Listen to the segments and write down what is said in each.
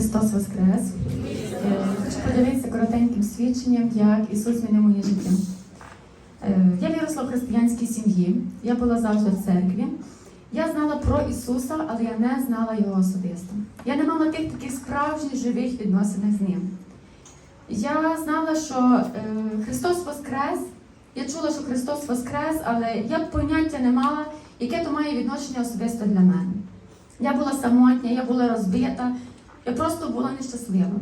Христос Воскрес! Е, Хочу поділитися коротеньким свідченням, як Ісус змінив моє життя. Е, Я виросла в християнській сім'ї, я була завжди в церкві. Я знала про Ісуса, але я не знала Його особисто. Я не мала тих таких справжніх живих відносин з Ним. Я знала, що е, Христос Воскрес. Я чула, що Христос Воскрес, але я поняття не мала, яке то має відношення особисто для мене. Я була самотня, я була розбита, я просто була нещаслива.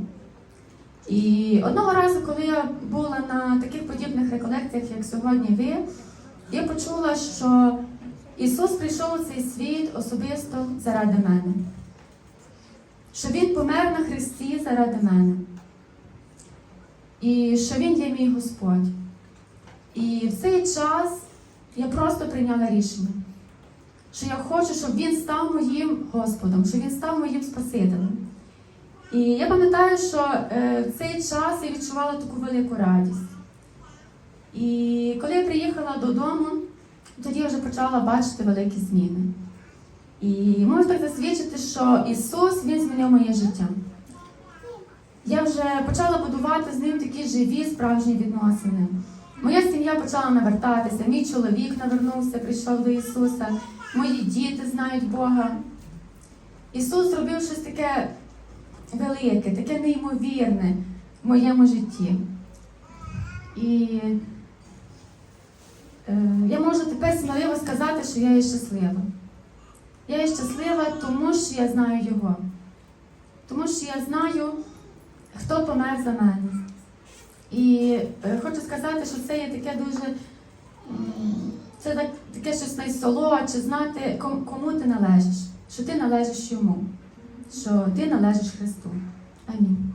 І одного разу, коли я була на таких подібних реколекціях, як сьогодні ви, я почула, що Ісус прийшов у цей світ особисто заради мене, що Він помер на Христі заради мене, і що Він є мій Господь. І в цей час я просто прийняла рішення що я хочу, щоб він став моїм Господом, щоб він став моїм Спасителем. І я пам'ятаю, що е, в цей час я відчувала таку велику радість. І коли я приїхала додому, тоді я вже почала бачити великі зміни. І можу так засвідчити, що Ісус Він змінив моє життя. Я вже почала будувати з ним такі живі справжні відносини. Моя сім'я почала навертатися, мій чоловік навернувся, прийшов до Ісуса, мої діти знають Бога. Ісус зробив щось таке велике, таке неймовірне в моєму житті. І е, я можу тепер сміливо сказати, що я є щаслива. Я є щаслива, тому що я знаю Його. Тому що я знаю, хто помер за мене. І е, хочу сказати, що це є таке дуже. Це так, таке щось найсолодше, знати, кому ти належиш, що ти належиш йому, що ти належиш Христу. Амінь.